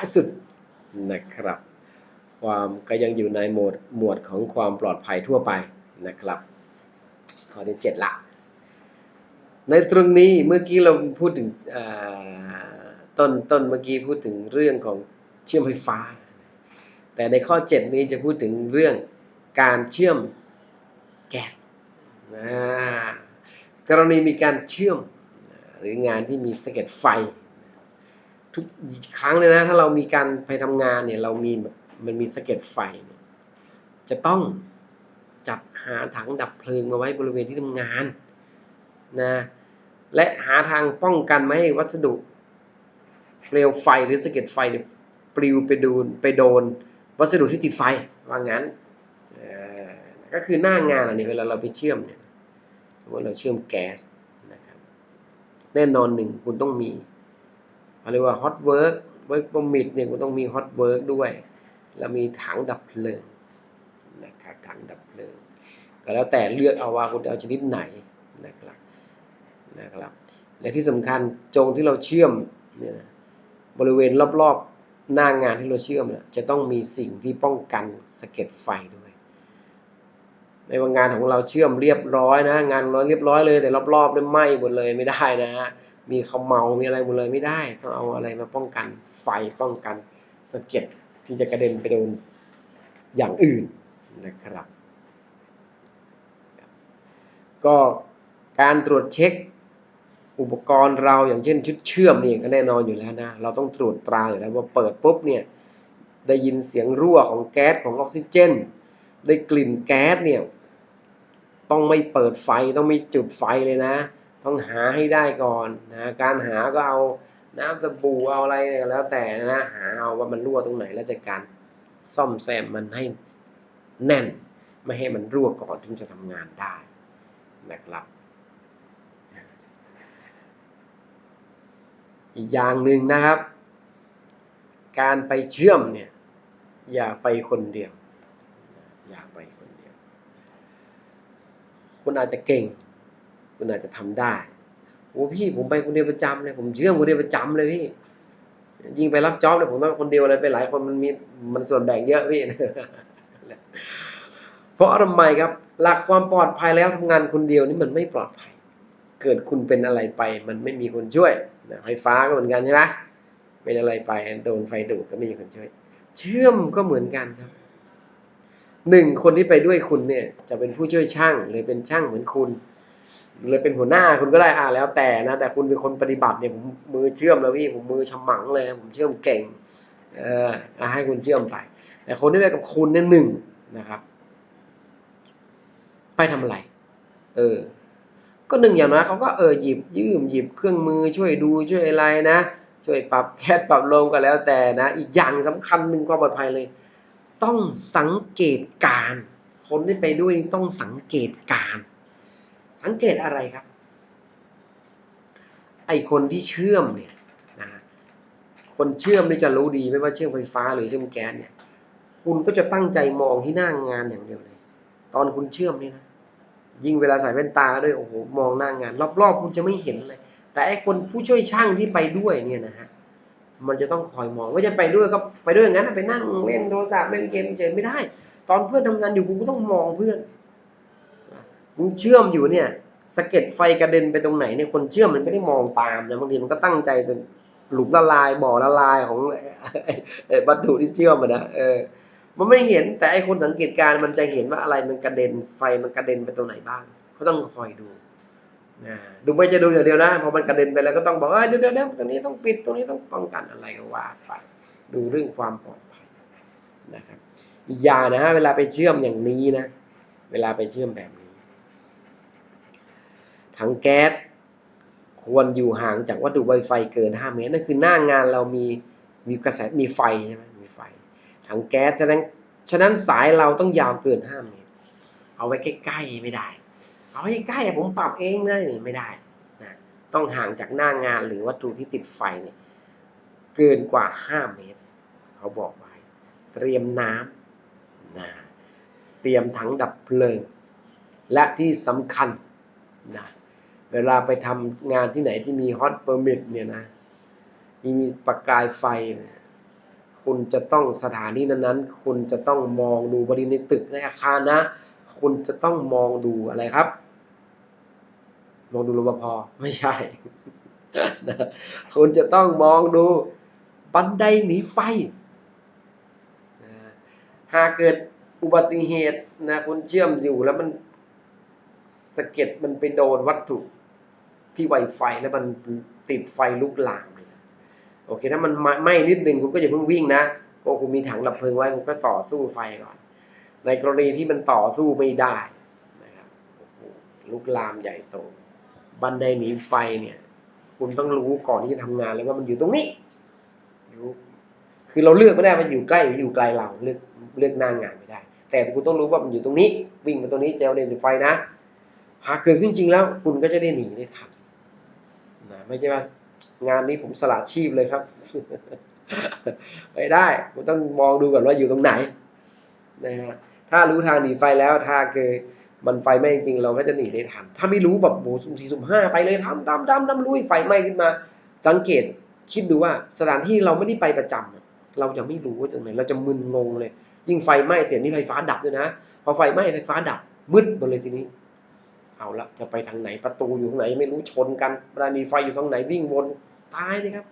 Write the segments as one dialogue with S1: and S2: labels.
S1: ายสุดนะครับ ความก็ยังอยู่ในโหมดหมวดของความปลอดภัยทั่วไปนะครับ ข้อที่เจ็ดละในตรงนี้เมื่อกี้เราพูดถึงต้นต้นเมื่อกี้พูดถึงเรื่องของเชื่อมไฟฟ้า แต่ในข้อ 7 นี้จะพูดถึงเรื่องการเชื่อมแก๊สกรณีมีการเชื่อมหรืองานที่มีสะเก็ดไฟ ทุกครั้งเลยนะ ถ้าเรามีการไปทำงานเนี่ย เรามีแบบมันมีสะเก็ดไฟ จะต้องจัดหาถังดับเพลิงมาไว้บริเวณที่ทำงานนะและหาทางป้องกันไม่ให้วัสดุเปลวไฟหรือสะเก็ดไฟเนี่ยปลิวไปโดนไปโดน วัสดุที่ติดไฟว่างั้นก็คือหน้างานอันนี้เวลาเราไปเชื่อมเนี่ยสมมติเราเชื่อมแก๊สนะครับแน่นอนหนึ่งคุณต้องมี เรียกว่า hot work work permit เนี่ยคุณต้องมี hot work ด้วย แล้วมีถังดับเพลิงนะครับถังดับเพลิง ก็แล้วแต่เลือกเอาว่าคุณจะเอาชนิดไหนนะครับนะครับและที่สำคัญจงที่เราเชื่อมเนี่ยนะบริเวณรอบๆหน้างานที่เราเชื่อมเนี่ยจะต้องมีสิ่งที่ป้องกันสะเก็ดไฟด้วย ในว่างานของเราเชื่อมเรียบร้อยนะ งานเราเรียบร้อยเลยแต่รอบๆเนี่ยไหม้หมดเลยไม่ได้นะฮะ มีเขมเมามีอะไรหมดเลยไม่ได้ ต้องเอาอะไรมาป้องกันไฟป้องกันสะเก็ดที่จะกระเด็นไปโดนอย่างอื่นนะครับ ก็การตรวจเช็คอุปกรณ์เราอย่างเช่นชุดเชื่อมนี่ก็แน่นอนอยู่แล้วนะ เราต้องตรวจตราอยู่แล้วว่าเปิดปุ๊บเนี่ยได้ยินเสียงรั่วของแก๊สของออกซิเจน ได้กลิ่นแก๊สเนี่ยต้องไม่เปิดไฟต้องไม่จุดไฟเลยนะ ต้องหาให้ได้ก่อนนะการหาก็เอาน้ำสบู่เอาอะไรแล้วแต่นะหาเอาว่ามันรั่วตรงไหนแล้วจัดการซ่อมแซมมันให้แน่น ไม่ให้มันรั่วก่อนถึงจะทำงานได้นะครับ อีกอย่างหนึ่งนะครับ การไปเชื่อมเนี่ยอย่าไปคนเดียว อย่าไปคนเดียว คุณอาจจะเก่ง คุณอาจจะทำได้โอ้พี่ผมไปคนเดียวประจำเลยผมเชื่อมคนเดียวประจำเลยพี่ยิ่งไปรับจ็อบเนี่ยผมต้องคนเดียวเลยไปหลายคนมันมีมันส่วนแบ่งเยอะพี่เพราะทำไมครับ หลักความปลอดภัยแล้วทำงานคนเดียวนี่มันไม่ปลอดภัย เกิดคุณเป็นอะไรไป มันไม่มีคนช่วยไฟฟ้าก็เหมือนกันใช่ไหมเป็นอะไรไปโดนไฟดูดก็ไม่มีคนช่วย เชื่อมก็เหมือนกันครับหนึ่งคนที่ไปด้วยคุณเนี่ย จะเป็นผู้ช่วยช่างหรือเป็นช่างเหมือนคุณ หรือเป็นหัวหน้าคุณก็ได้อ่าแล้วแต่นะ แต่คุณเป็นคนปฏิบัติเนี่ยผมมือเชื่อมแล้วพี่ผมมือฉมังเลย ผมเชื่อมเก่ง เออให้คุณเชื่อมไป แต่คนที่ไปกับคุณเนี่ยหนึ่งนะครับ ไปทำอะไร เออ ก็หนึ่งอย่างน้อยเขาก็เออหยิบยืมหยิบเครื่องมือช่วยดูช่วยอะไรนะช่วยปรับแคสปรับลมก็แล้วแต่นะ อีกอย่างสำคัญหนึ่งความปลอดภัยเลย ต้องสังเกตการ คนที่ไปด้วยนี่ต้องสังเกตการ สังเกตอะไรครับ ไอคนที่เชื่อมเนี่ยนะคนเชื่อมนี่จะรู้ดีไม่ว่าเชื่อมไฟฟ้าหรือเชื่อมแก๊สเนี่ยคุณก็จะตั้งใจมองที่หน้างงานอย่างเดียวเลย ตอนคุณเชื่อมนี่นะยิ่งเวลาใส่แว่นตาด้วยโอ้โหมองหน้างงาน รอบๆ คุณจะไม่เห็นเลย แต่ไอคนผู้ช่วยช่างที่ไปด้วยเนี่ยนะฮะมันจะต้องคอยมองว่าจะไปด้วยก็ไปด้วยอย่างนั้นไปนั่งเล่นโทรศัพท์เล่นเกมเฉยไม่ได้ ตอนเพื่อนทำงานอยู่คุณก็ต้องมองเพื่อน คุณเชื่อมอยู่เนี่ยสะเก็ดไฟกระเด็นไปตรงไหนเนี่ยคนเชื่อมมันไม่ได้มองตามนะบางทีมันก็ตั้งใจจนหลุมละลายบ่อละลายของไอ้วัตถุที่เชื่อมมันนะเออมันไม่เห็นแต่ไอคนสังเกตการมันจะเห็นว่าอะไรมันกระเด็นไฟมันกระเด็นไปตรงไหนบ้างเขาต้องคอยดูนะดูไม่จะดูอย่างเดียวนะพอมันกระเด็นไปแล้วก็ต้องบอกเอ้ยเดี๋ยวเดี๋ยวตรงนี้ต้องปิดตรงนี้ต้องป้องกันอะไรก็ว่าไปดูเรื่องความปลอดภัยนะครับอีกอย่างนะเวลาไปเชื่อมอย่างนี้นะ เวลาไปเชื่อมแบบ ถังแก๊สควรอยู่ห่างจากวัตถุไวไฟเกิน 5 เมตรนั่นคือหน้างานเรามีมีกระแสมีไฟใช่ไหมมีไฟถังแก๊สฉะนั้นฉะนั้นสายเราต้องยาวเกิน 5 เมตร เอาไว้ใกล้ๆไม่ได้ เอาไว้ใกล้ๆผมปรับเองเลยไม่ได้นะต้องห่างจากหน้างานหรือวัตถุที่ติดไฟเนี่ยเกินกว่า 5 เมตร เขาบอกไว้ เตรียมน้ำนะเตรียมถังดับเพลิง และที่สำคัญนะ เวลาไปทำงานที่ไหนที่มีฮอตเปอร์มิทเนี่ยนะที่มีประกายไฟนี่ยคุณจะต้องสถานที่นั้นๆ คุณจะต้องมองดูบริเวณในตึกในอาคารนะ คุณจะต้องมองดูอะไรครับ มองดูรปภไม่ใช่คุณจะต้องมองดูบันไดหนีไฟ หากเกิดอุบัติเหตุนะคุณเชื่อมอยู่แล้วมันสะเก็ดมันไปโดนวัตถุ ที่ไวไฟแล้วมันติดไฟลุกลามเลยนะโอเคถ้ามันไหม้นิดนึงคุณก็อย่าเพิ่งวิ่งนะก็คุณมีถังดับเพลิงไว้คุณก็ต่อสู้ไฟก่อน ในกรณีที่มันต่อสู้ไม่ได้นะครับลุกลามใหญ่โตบันไดหนีไฟเนี่ย คุณต้องรู้ก่อนที่จะทำงานเลยว่ามันอยู่ตรงนี้อยู่คือเราเลือกไม่ได้มันอยู่ใกล้หรืออยู่ไกลเราเลือกเลือกหน้างานไม่ได้ แต่คุณต้องรู้ว่ามันอยู่ตรงนี้ วิ่งมาตรงนี้เจลเดนไฟนะหากเกิดขึ้นจริงแล้ว คุณก็จะได้หนีได้ทัน ไม่ใช่ว่างานนี้ผมสละชีพเลยครับ ไม่ได้คุณต้องมองดูก่อนว่าอยู่ตรงไหนนะฮะถ้ารู้ทางหนีไฟแล้วถ้าเกิดมันไฟไหม้จริงเราก็จะหนีได้ทัน ถ้าไม่รู้แบบโหสุ่มสี่สุ่มห้าไปเลยทำดำดำดำลุยไฟไหม้ขึ้นมา สังเกตคิดดูว่าสถานที่เราไม่ได้ไปประจำอะเราจะไม่รู้ว่าตรงไหนเราจะมึนงงเลย ยิ่งไฟไหม้เสียนี่ไฟฟ้าดับด้วยนะพอไฟไหม้ไฟฟ้าดับมืดหมดเลยทีนี้ เอาละจะไปทางไหนประตูอยู่ทางไหนไม่รู้ชนกันเวลามีไฟอยู่ทางไหนวิ่งวนตายเลยครับ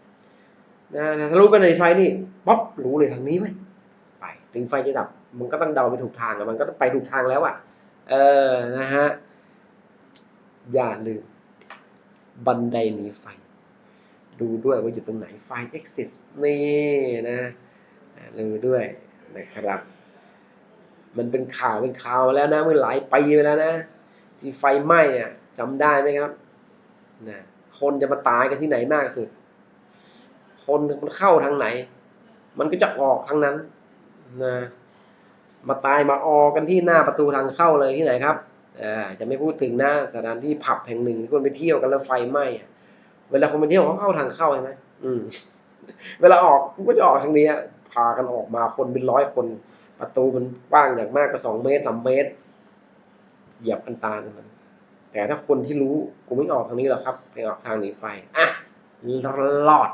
S1: นะถ้ารู้กันในไฟนี่ป๊อปรู้เลยทางนี้ไหมไปถึงไฟจะดับมันก็ต้องเดาไปถูกทางอะมันก็ต้องไปถูกทางแล้วอะเออนะฮะอย่าลืม บันไดหนีไฟ ดูด้วยว่าอยู่ตรงไหนไฟ exit นี่นะดูด้วยนะครับ มันเป็นข่าวเป็นข่าวแล้วนะเมื่อหลายปีไปแล้วนะ ที่ไฟไหม้อะจำได้ไหมครับนะคนจะมาตายกันที่ไหนมากสุด คนมันเข้าทางไหน มันก็จะออกทางนั้นนะมาตายมาออกกันที่หน้าประตูทางเข้าเลยที่ไหนครับอ่าจะไม่พูดถึงนะสถานที่ผับแห่งหนึ่งที่คนไปเที่ยวกันแล้วไฟไหม้อะเวลาคนไปเที่ยวเขาเข้าทางเข้าใช่ไหมอืม เวลาออกก็จะออกทางนี้พากันออกมาคนเป็นร้อยคน ประตูมันกว้างอย่างมากก็สองเมตรสามเมตร เหยียบกันตามันแต่ถ้าคนที่รู้กูไม่ออกทางนี้หรอกครับ ไปออกทางหนีไฟอะรอด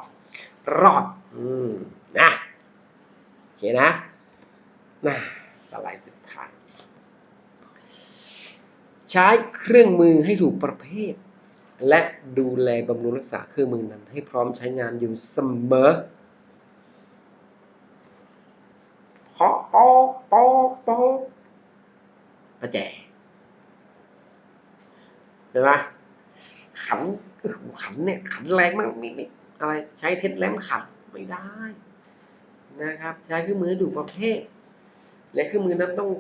S1: รอด อืมนะโอเคนะนะสไลด์สุดท้าย ใช้เครื่องมือให้ถูกประเภท และดูแลบำรุงรักษาเครื่องมือนั้น ให้พร้อมใช้งานอยู่เสมอเคาะปอปอปอประแจ ใช่ไหมขันขันเนี่ยขันแรงมากมีมีอะไรใช้เท็ดแลมขันไม่ได้นะครับ ใช้เครื่องมือให้ถูประเภท และเครื่องมือนั้นต้อง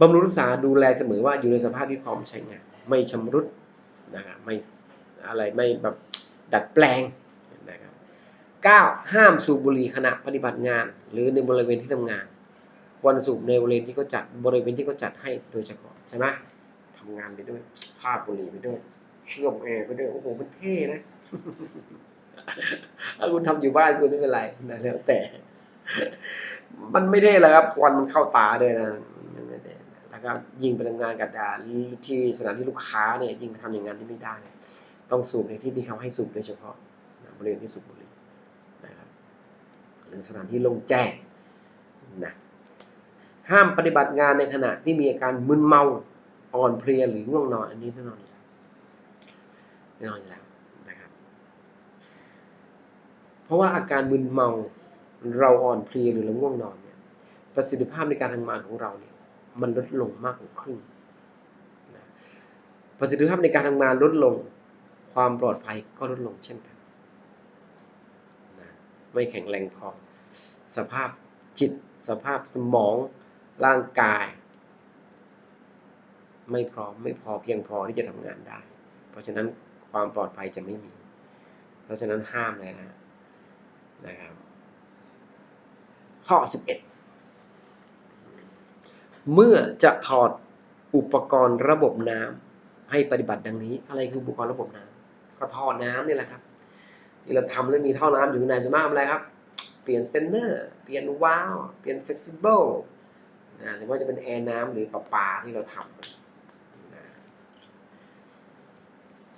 S1: บำรุงรักษาดูแลเสมอว่าอยู่ในสภาพที่พร้อมใช้งานไม่ชำรุดนะครับไม่อะไรไม่แบบดัดแปลงนะครับเก้าห้ามสูบบุหรี่ขณะปฏิบัติงาน หรือในบริเวณที่ทำงาน วรสูบในบริเวณที่เขาจัดบริเวณที่เขาจัดให้โดยเฉพาะใช่ไหมทำงานไปด้วยคาบบุหรี่ไปด้วย เชื่อมแอร์ไปด้วย โอ้โห มันเท่นะถ้าคุณทำอยู่บ้านคุณไม่เป็นไรนะแล้วแต่ มันไม่เท่เลยครับควันมันเข้าตาด้วยนะมันไม่เท่แล้วก็ยิงไปทำงานกับดาที่สถานที่ลูกค้าเนี่ยยิงไปทำอย่างนั้นที่ไม่ได้ ต้องสูบในที่ที่เขาให้สูบโดยเฉพาะนะบริเวณที่สูบบุหรี่นะครับหรือสถานที่โล่งแจ้งนะ ห้ามปฏิบัติงานในขณะที่มีอาการมึนเมาอ่อนเพลียหรือง่วงนอนอันนี้แน่นอนอยู่แล้วแน่นอนอยู่แล้วนะครับ เพราะว่าอาการมึนเมาเราอ่อนเพลียหรือเราง่วงนอนเนี่ยประสิทธิภาพในการทำงานของเราเนี่ยมันลดลงมากกว่าครึ่งนะประสิทธิภาพในการทำงานลดลง ความปลอดภัยก็ลดลงเช่นกันนะไม่แข็งแรงพอ สภาพจิต สภาพสมอง ร่างกาย ไม่พร้อมไม่พอเพียงพอที่จะทำงานได้ เพราะฉะนั้นความปลอดภัยจะไม่มี เพราะฉะนั้นห้ามเลยนะนะครับ ข้อ 11 เมื่อจะถอดอุปกรณ์ระบบน้ำให้ปฏิบัติดังนี้ อะไรคืออุปกรณ์ระบบน้ำก็ท่อน้ำนี่แหละครับที่เราทำแล้วมีท่อน้ำอยู่ข้างในจะมากอะไรครับ เปลี่ยนสเตนเนอร์ เปลี่ยนวาล์วเปลี่ยนเฟกซิเบิล นะหรือว่าจะเป็นแอร์น้ำหรือประปาที่เราทำนะ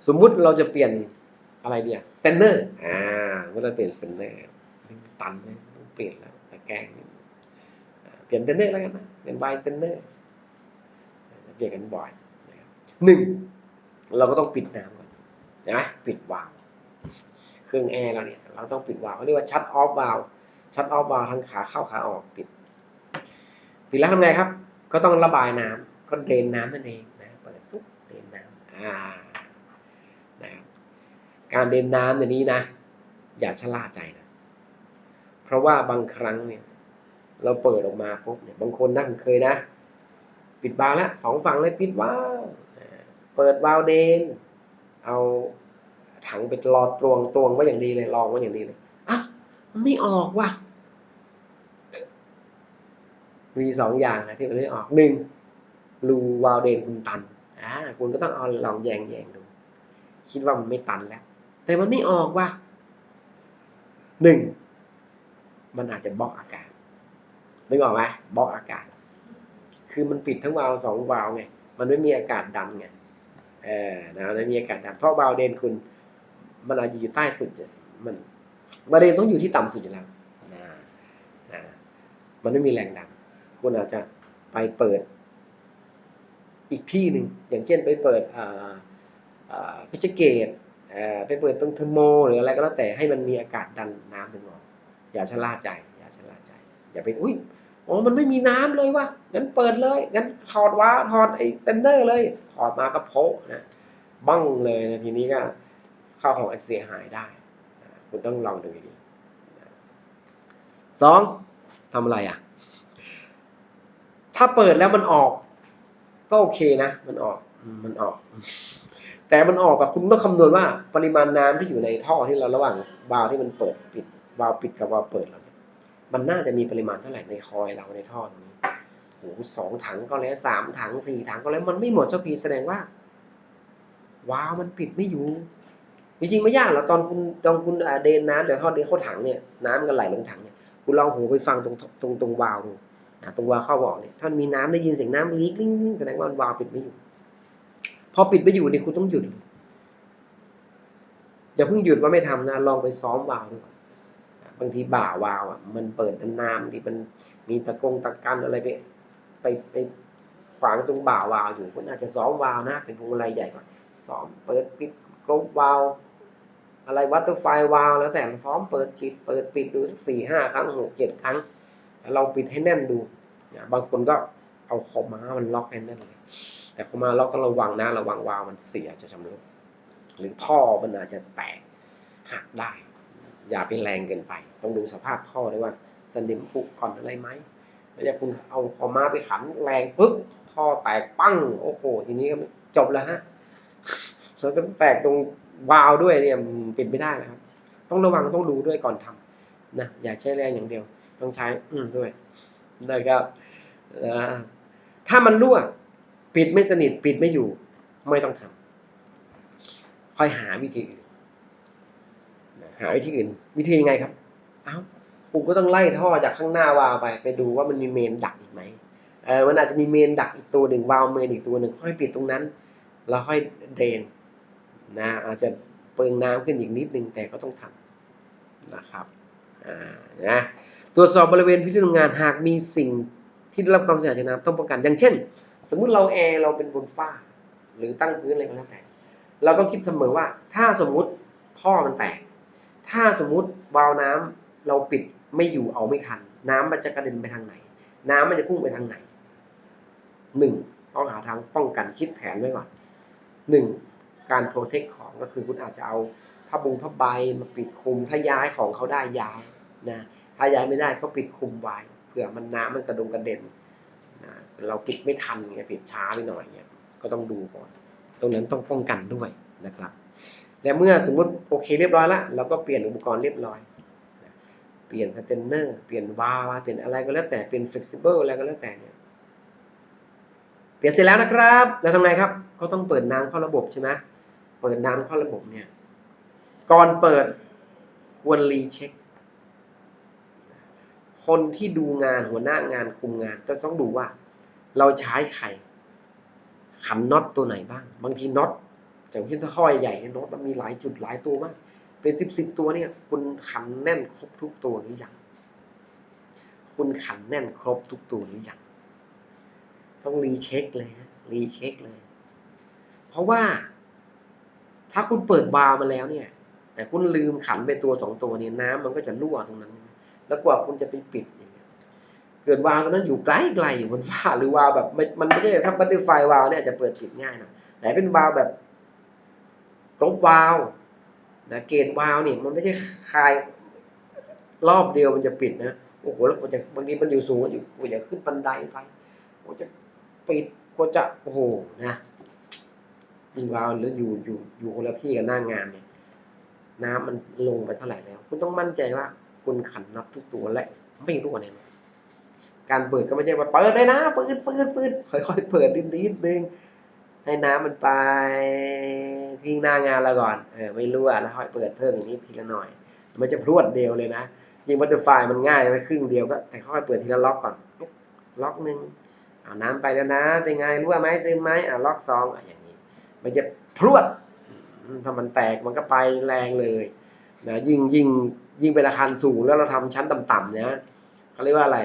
S1: สมมุติเราจะเปลี่ยนอะไรเดียสเตนเนอร์อ่าเมื่อเราเปลี่ยนสเตนเนอร์ตันไหมต้องเปลี่ยนแล้วแต่แกงเปลี่ยนสเตนเนอร์แล้วกันนะเป็นบายสเตนเนอร์เปลี่ยนกันบ่อยนะหนึ่งเราก็ต้องปิดน้ำก่อนใช่ไหมปิดวาล์วเครื่องแอร์เราเนี่ยเราต้องปิดวาล์วเขาเรียกว่าชัดออฟวาล์วชัดออฟวาล์วทั้งขาเข้าขาออกปิด ปิดแล้วทำไงครับ ก็ต้องระบายน้ำก็เดรนน้ำนั่นเองนะเปิดปุ๊บเดรนน้ำอ่านะครับการเดรนน้ำในนี้นะ อย่าชะล่าใจนะ เพราะว่าบางครั้งเนี่ย เราเปิดออกมาปุ๊บเนี่ยบางคนนะผมเคยนะ ปิดวาล์วแล้วสองฝั่งเลยปิดว้าวเปิดวาล์วเดน เอาถังไปรอตวงตวงไว้อย่างดีเลยรองไว้อย่างดีเลยอ้าวมันไม่ออกว่ะ มีสองอย่างนะที่มันไม่ออกหนึ่งรูวาล์วเดนคุณตันอ่าคุณก็ต้องเอาลองแยงแยงดู คิดว่ามันไม่ตันแล้ว แต่มันไม่ออกว่ะหนึ่งมันอาจจะบล็อกอากาศนึกออกไหมบล็อกอากาศ คือมันปิดทั้งวาล์วสองวาล์วไงมันไม่มีอากาศดันไงเออนะมันไม่มีอากาศดันเพราะวาล์วเดนคุณมันอาจจะอยู่ใต้สุดมันวาล์วเดนต้องอยู่ที่ต่ำสุดอยู่แล้วนะนะมันไม่มีแรงดัน คุณอาจจะไปเปิด อีกที่หนึ่งอย่างเช่นไปเปิดพิชเกตไปเปิดตรงเทอร์โม หรืออะไรก็แล้วแต่ให้มันมีอากาศดันน้ำถึงออกอย่าชะล่าใจ อย่าชะล่าใจ อย่าไปอุ้ยอ๋อมันไม่มีน้ำเลยวะงั้นเปิดเลยงั้นถอดว่าถอดไอ้เทนเดอร์เลยถอดมาก็โพะนะบ้องเลยนะทีนี้ก็เข้าของเสียหายได้ คุณต้องลองดูดีสองทำอะไรอะ ถ้าเปิดแล้วมันออก ก็โอเคนะ มันออกมันออก แต่มันออกแบบคุณต้องคำนวณว่า ปริมาณน้ำที่อยู่ในท่อที่เราระหว่างวาล์วที่มันเปิดปิดวาล์วปิดกับวาล์วเปิดเราเนี่ยมันน่าจะมีปริมาณเท่าไหร่ในคอยเราในท่อตรงนี้โอ้โหสองถังก็แล้วสามถังสี่ถังก็แล้วมันไม่หมดเจ้าพีแสดงว่าวาล์วมันปิดไม่อยู่จริงๆไม่ยากหรอกตอนคุณตอนคุณเดนน้ำเดี๋ยวท่อเดนเข้าถังเนี่ยน้ำมันก็ไหลลงถังเนี่ยคุณลองหูไปฟังตรงตรงตรงวาล์วดู นะตรงวาเข้าออกเนี่ยถ้ามันมีน้ำได้ยินเสียงน้ำลีกลิ้งลิ้งแสดงว่ามันวาล์วปิดไม่อยู่ พอปิดไม่อยู่เนี่ยคุณต้องหยุดอย่าเพิ่งหยุดว่าไม่ทำนะลองไปซ้อมวาล์วดูก่อนบางทีบ่าวาล์วอะ มันเปิดนานๆทีมันมีตะกงตะกันอะไรไปไปไปขวางตรงบ่าวาล์วอยู่คุณอาจจะซ้อมวาล์วนะ เป็นพวงมาลัยใหญ่ก่อนซ้อมเปิดปิดกลบวาล์วอะไรวัตเตอร์ไฟวาล์วแล้วแต่ซ้อมเปิดปิดเปิดปิดดูสักสี่ห้าครั้งหกเจ็ดครั้ง เราปิดให้แน่นดูนะบางคนก็เอาคอม้ามันล็อกให้แน่นเลยแต่คอม้าล็อกต้องระวังนะระวังวาล์วมันเสียจะชำรุดหรือท่อมันอาจจะแตกหักได้ อย่าไปแรงเกินไป ต้องดูสภาพท่อด้วยว่าสนิมผุก่อนอะไรไหมไม่ใช่คุณเอาคอม้าไปขันแรงปุ๊บท่อแตกปั้งโอ้โหทีนี้ก็จบแล้วฮะแล้วก็แตกตรงวาล์วด้วยเนี่ยปิดไม่ได้นะครับ ต้องระวังต้องดูด้วยก่อนทำนะอย่าใช้แรงอย่างเดียว ต้องใช้ อืมด้วยนะครับนะถ้ามันรั่ว ปิดไม่สนิทปิดไม่อยู่ ไม่ต้องทำค่อยหาวิธีอื่นหาวิธีอื่น วิธียังไงครับ เอ้าผมก็ต้องไล่ท่อจากข้างหน้าวาไป ไปดูว่ามันมีเมนดักอีกไหมเออมันอาจจะมีเมนดักอีกตัวหนึ่งวาลเมนอีกตัวหนึ่งค่อยปิดตรงนั้น แล้วค่อยเดรนนะอาจจะเปิงน้ำขึ้นอีกนิดนึงแต่ก็ต้องทำนะครับอ่านะ ตรวจสอบบริเวณพื้นที่ทำงานหากมีสิ่งที่ได้รับความเสียหายจากน้ำต้องป้องกัน อย่างเช่น สมมุติเราแอร์เราเป็นบนฝ้า หรือตั้งพื้นอะไรก็แล้วแต่ เราก็คิดเสมอว่า ถ้าสมมุติท่อมันแตก ถ้าสมมุติวาล์วน้ำเราปิดไม่อยู่เอาไม่ทัน น้ำมันจะกระเด็นไปทางไหน น้ำมันจะพุ่งไปทางไหนหนึ่งต้องหาทางป้องกันคิดแผนไว้ก่อนหนึ่งการโปรเทคของก็คือคุณอาจจะเอาผ้าบุงผ้าใบมาปิดคลุมถ้าย้ายของเขาได้ย้ายนะ ถ้าย้ายไม่ได้ก็ปิดคุมไว้เผื่อมันน้ำมันกระดงกระเด็นนะเราปิดไม่ทันเงี้ยปิดช้าไปหน่อยเงี้ยก็ต้องดูก่อน ตรงนั้นต้องป้องกันด้วยนะครับ และเมื่อสมมติโอเคเรียบร้อยแล้วเราก็เปลี่ยนอุปกรณ์เรียบร้อยเปลี่ยนสเตนเนอร์เปลี่ยนวาล์วเปลี่ยนอะไรก็แล้วแต่เป็น flexible อะไรก็แล้วแต่เนี่ยเปลี่ยนเสร็จแล้วนะครับแล้วทำไงครับ ก็ต้องเปิดน้ำเข้าระบบใช่ไหมเปิดน้ำเข้าระบบเนี่ย ก่อนเปิดควรรีเช็ค คนที่ดูงานหัวหน้างานคุมงานจะต้องดูว่า เราใช้ใครขันน็อตตัวไหนบ้าง บางทีน็อตอย่างเช่นถ้าข้อใหญ่เนี่ยโน้ตมันมีหลายจุดหลายตัวมาก เป็นสิบสิบตัวเนี่ย คุณขันแน่นครบทุกตัวหรือยังคุณขันแน่นครบทุกตัวหรือยังต้องรีเช็คเลยฮะรีเช็คเลย เพราะว่า ถ้าคุณเปิดบาร์มาแล้วเนี่ย แต่คุณลืมขันไปตัวสองตัวเนี่ยน้ำมันก็จะรั่วตรงนั้น แล้วกว่าคุณจะไปปิดอย่างเงี้ยเกิดวาล์วตรงนั้นอยู่ไกลไกลๆอยู่บนฟ้าหรือวาวแบบมันไม่ใช่ถ้าบัตเตอร์ไฟวาวเนี่ยอาจจะเปิดปิดง่ายหน่อยแต่เป็นวาวแบบลบวาวนะเกณฑ์วาวเนี่ยมันไม่ใช่คลายรอบเดียวมันจะปิดนะโอ้โหแล้วกว่าจะบางทีมันอยู่สูงอยู่กว่าจะขึ้นบันไดไปกว่าจะปิดกว่าจะโอ้โหนะยิงวาวหรืออยู่อยู่อยู่คนละที่กับหน้างานเนี่ยน้ำมันลงไปเท่าไหร่แล้ว คุณต้องมั่นใจว่า คุณขันน็อตทุกตัวและไม่รั่วแน่นอนการเปิดก็ไม่ใช่ว่าเปิดเลยนะฟืดฟืดฟืดค่อยๆเปิดนิดนิดนึงให้น้ำมันไปทิ้งหน้างานเราก่อนเออไม่รั่วแล้วค่อยเปิดเพิ่มอย่างนี้ทีละหน่อย มันจะพรวดเดียวเลยนะยิงบัตเตอร์ไฟมันง่ายไปครึ่งเดียวก็แต่ค่อยๆเปิดทีละล็อกก่อนล็อกหนึ่งเอาน้ำไปแล้วนะเป็นไงรั่วไหมซึมไหมอะล็อกสองอะอย่างนี้ มันจะพรวดถ้ามันแตกมันก็ไปแรงเลยนะยิ่งยิ่ง ยิ่งเป็นอาคารสูงแล้วเราทำชั้นต่ำๆเนี่ยเขาเรียกว่าอะไร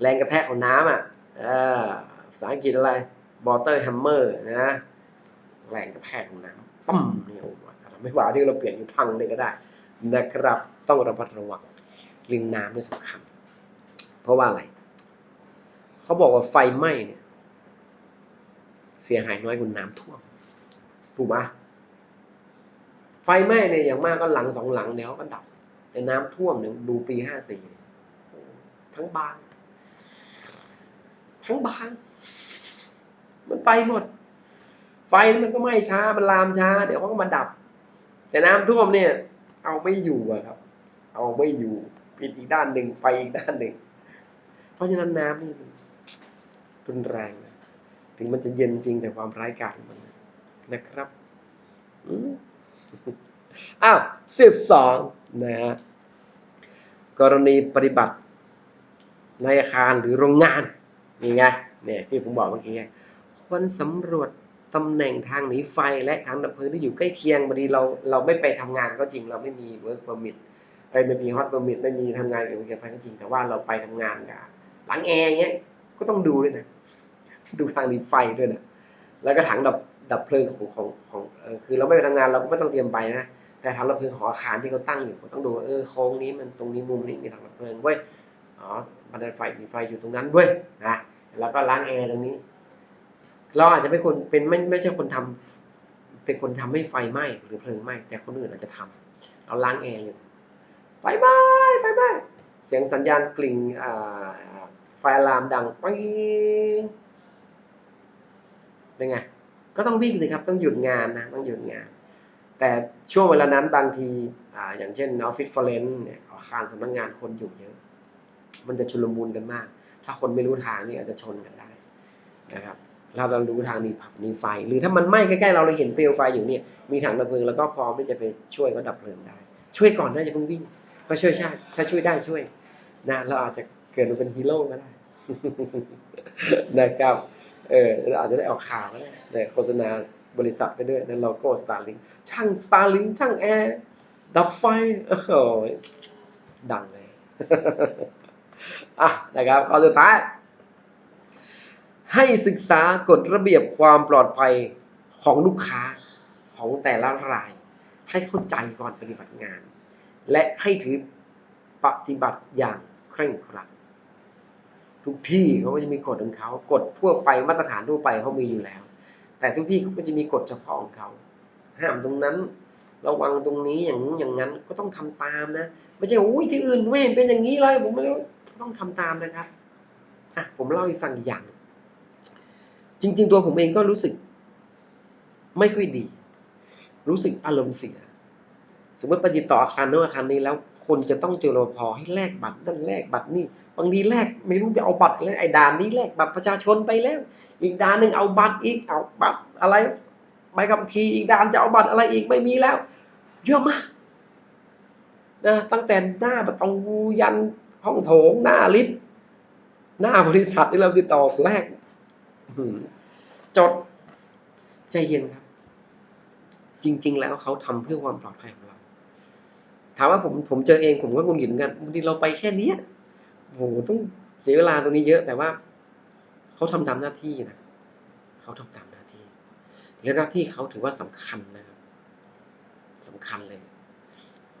S1: แรงกระแทกของน้ำอะภาษาอังกฤษอะไร water hammer นะแรงกระแทกของน้ำปั๊มเนี่ยโอ้โหทำให้วาที่เราเปลี่ยนอยู่พังเลยก็ได้นะครับ ต้องระมัดระวังเรื่องน้ำนี่สำคัญ เพราะว่าอะไร เขาบอกว่าไฟไหม้เนี่ย เสียหายน้อยกว่าน้ำท่วม ถูกปะ ไฟไหม้เนี่ยอย่างมากก็หลังสองหลังเดี๋ยวก็ดับ แต่น้ำท่วมเนี่ยดูปีห้าสี่ทั้งบาง ทั้งบาง มันไปหมด ไฟมันก็ไหม้ช้า มันลามช้า เดี๋ยวก็มาดับ แต่น้ำท่วมเนี่ย เอาไม่อยู่อะครับ เอาไม่อยู่ปิดอีกด้านหนึ่งไปอีกด้านหนึ่ง เพราะฉะนั้นน้ำนี่มันรุนแรงนะถึงมันจะเย็นจริงแต่ความร้ายกาจมันนะครับ อืม อ้าวสิบสองนะฮะกรณีปฏิบัติในอาคารหรือโรงงานนี่ไงเนี่ยที่ผมบอกเมื่อกี้ควรสำรวจตำแหน่งทางหนีไฟและทางดับเพลิงที่อยู่ใกล้เคียงบางทีเราเราไม่ไปทำงานก็จริง เราไม่มี work permit เอ้ยไม่มี hot permit ไม่มีทำงานเกี่ยวกับไฟก็จริง แต่ว่าเราไปทำงานกับหลังแอร์เงี้ยก็ต้องดูด้วยนะ ดูทางหนีไฟด้วยนะแล้วก็ถังดับ ดับเพลิงของของของเออคือเราไม่ไปทำงานเราก็ไม่ต้องเตรียมไปนะแต่ถังดับเพลิงของอาคารที่เขาตั้งอยู่ต้องดูว่าเออโค้งนี้มันตรงนี้มุมนี้มีถังดับเพลิงเว้ยอ๋อบันไดไฟมีไฟอยู่ตรงนั้นเว้ยนะแล้วก็ล้างแอร์ตรงนี้ เราอาจจะไม่คนเป็นไม่ไม่ใช่คนทำเป็นคนทำให้ไฟไหม้หรือเพลิงไหม้แต่คนอื่นอาจจะทำเราล้างแอร์อยู่ไฟไหม้ไฟไหม้เสียงสัญญาณกลิ่งไฟอลามดังปิ๊งเป็นไง ก็ต้องวิ่งสิครับต้องหยุดงานนะต้องหยุดงาน แต่ช่วงเวลานั้นบางทีออย่างเช่นออฟฟิศฟอร์เรนเนี่ยอาคารสำนักงานคนอยู่เยอะ มันจะชุลมุนกันมาก ถ้าคนไม่รู้ทางนี่อาจจะชนกันได้นะครับเราเรารู้ทางมีผับมีไฟ หรือถ้ามันไหม้ใกล้ๆเราเราเห็นเปลวไฟอยู่เนี่ยมีถังดับเพลิงแล้วก็พร้อมที่จะไปช่วยก็ดับเพลิงได้ ช่วยก่อนนะอย่าเพิ่งวิ่งก็ช่วยชาติถ้าช่วยได้ช่วยนะเราอาจจะเกิดมาเป็นฮีโร่ก็ได้นะครับ เอออาจจะได้ออกข่าวก็ได้โฆษณาบริษัทไปด้วยในโลโก้สตาร์ลิงช่างสตาร์ลิงช่างแอร์ดับไฟโอ้โหดังเลยอะนะครับข้อสุดท้าย ให้ศึกษากฎระเบียบความปลอดภัยของลูกค้าของแต่ละราย ให้เข้าใจก่อนปฏิบัติงาน และให้ถือปฏิบัติอย่างเคร่งครัด ทุกที่เขาก็จะมีกฎของเขากฎทั่วไปมาตรฐานทั่วไปเขามีอยู่แล้ว แต่ทุกที่เขาก็จะมีกฎเฉพาะของเขาห้ามตรงนั้นระวังตรงนี้อย่างอย่างนั้นก็ต้องทำตามนะไม่ใช่โอ้ยที่อื่นไม่เห็นเป็นอย่างนี้เลยผมไม่ต้องทำตามนะครับอะผมเล่าให้ฟังอีอย่างหนึ่งจริง ๆ ตัวผมเองก็รู้สึก ไม่ค่อยดี รู้สึกอารมณ์เสีย สมมติไปติดต่ออาคารโน้นอาคารนี้แล้วคนจะต้องเจอรปภให้แลกบัตรนั่นแลกบัตรนี่บางทีแลกไม่รู้ไปเอาบัตรอะไรไอ้ด่านนี้แลกบัตรประชาชนไปแล้ว อีกด่านหนึ่งเอาบัตรอีกเอาบัตรอะไรใบขับขี่อีกด่านจะเอาบัตรอะไรอีกไม่มีแล้วเยอะมากนะตั้งแต่หน้าประตูยันห้องโถงหน้าลิฟต์หน้าบริษัทที่เราติดต่อแรกจดใจเย็นครับ จริง ๆ แล้วเขาทำเพื่อความปลอดภัยของเรา ถามว่าผมผมเจอเองผมก็งุนหงิดเหมือนกันบางทีเราไปแค่นี้โหต้องเสียเวลาตรงนี้เยอะ แต่ว่าเขาทำตามหน้าที่นะเขาทำตามหน้าที่ และหน้าที่เขาถือว่าสำคัญนะครับสำคัญเลย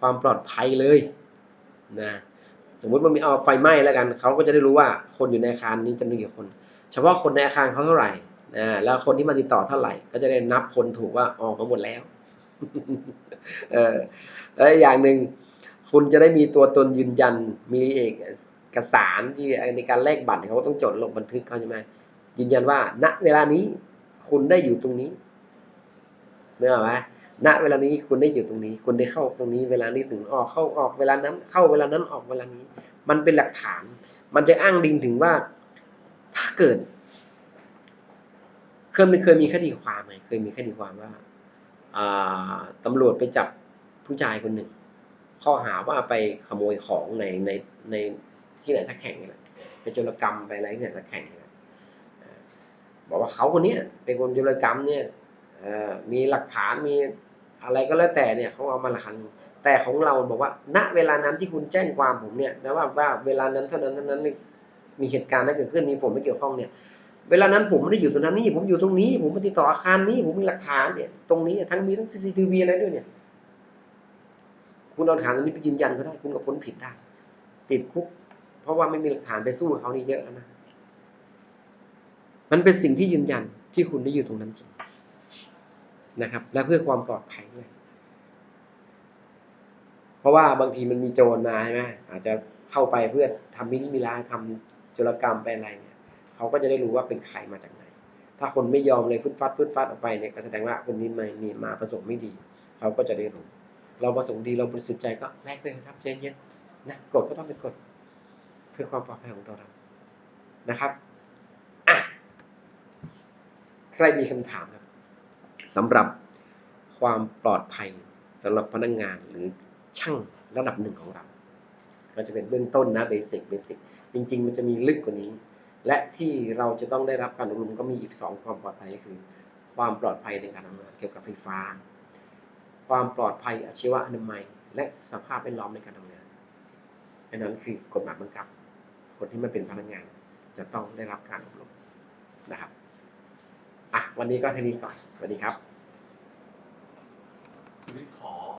S1: ความปลอดภัยเลยนะสมมติว่ามีเอาไฟไหม้แล้วกันเขาก็จะได้รู้ว่าคนอยู่ในอาคารนี้จำนวนกี่คน เฉพาะคนในอาคารเขาเท่าไหร่นะแล้วคนที่มาติดต่อเท่าไหร่ ก็จะได้นับคนถูกว่าออกมาหมดแล้ว เออแล้วอย่างหนึ่งคุณจะได้มีตัวตนยืนยัน มีเอกสารที่ในการแลกบัตรเขาต้องจดลงบันทึกเขาใช่ไหมยืนยันว่า ณเวลานี้คุณได้อยู่ตรงนี้เนื้อไหมณเวลานี้คุณได้อยู่ตรงนี้ คุณได้เข้าตรงนี้ เวลานี้ถึงออกเข้าออกเวลานั้น เข้าเวลานั้นออกเวลานี้ มันเป็นหลักฐาน มันจะอ้างดิงถึงว่า ถ้าเกิดเคยมีเคยมีคดีความไหมเคยมีคดีความว่า ตำรวจไปจับผู้ชายคนหนึ่ง ข้อหาว่าไปขโมยของในในในที่ไหนสักแห่งนี่แหละไปโจรกรรมไปอะไรที่ไหนสักแห่งนี่แหละบอกว่าเขาคนนี้เป็นคนโจรกรรมเนี่ยมีหลักฐานมีอะไรก็แล้วแต่เนี่ยเขาเอามาหลักฐานแต่ของเราบอกว่า ณเวลานั้นที่คุณแจ้งความผมเนี่ยนะว่าว่าเวลานั้นเท่านั้นเท่านั้นมีเหตุการณ์นั้นเกิดขึ้นมีผมไม่เกี่ยวข้องเนี่ย เวลานั้นผมไม่ได้อยู่ตรงนั้นนี่ผมอยู่ตรงนี้ ผมมาติดต่ออาคารนี้ผมมีหลักฐานเนี่ยตรงนี้ทั้งมีทั้ง CCTV อะไรด้วยเนี่ยคุณเอาหลักฐานตรงนี้ไปยืนยันก็ได้คุณก็พ้นผิดได้ ติดคุก เพราะว่าไม่มีหลักฐานไปสู้กับเขานี่เยอะแล้วนะมันเป็นสิ่งที่ยืนยันที่คุณได้อยู่ตรงนั้นจริงนะครับ และเพื่อความปลอดภัยด้วยเพราะว่าบางทีมันมีโจรมาใช่ไหมอาจจะเข้าไปเพื่อทำมินิมิลาทำโจรกรรมไปอะไรเนี่ย เขาก็จะได้รู้ว่าเป็นใครมาจากไหน ถ้าคนไม่ยอมเลยฟึดฟัดฟึดฟัดออกไปเนี่ยก็แสดงว่าคนนี้มามีมาประสงค์ไม่ดี เขาก็จะได้รู้ เราประสงค์ดีเราบริสุทธิ์ใจก็แลกไปเถอะครับใจเย็นนะกฎก็ต้องเป็นกฎเพื่อความปลอดภัยของตัวเรานะครับอะใครมีคำถามครับสำหรับความปลอดภัยสำหรับพนักงานหรือช่างระดับหนึ่งของเรา ก็จะเป็นเบื้องต้นนะเบสิกเบสิกจริง ๆ มันจะมีลึกกว่านี้ และที่เราจะต้องได้รับการอบรมก็มีอีก 2 ความปลอดภัยคือ ความปลอดภัยในการทำงานเกี่ยวกับไฟฟ้า ความปลอดภัยอาชีวะอนามัย และสภาพแวดล้อมในการทำงานอันนั้นคือกฎหมายบังคับ คนที่มาเป็นพนักงานจะต้องได้รับการอบรมนะครับอะวันนี้ก็เท่านี้ก่อนสวัสดีครับ
S2: ชีวิตขอ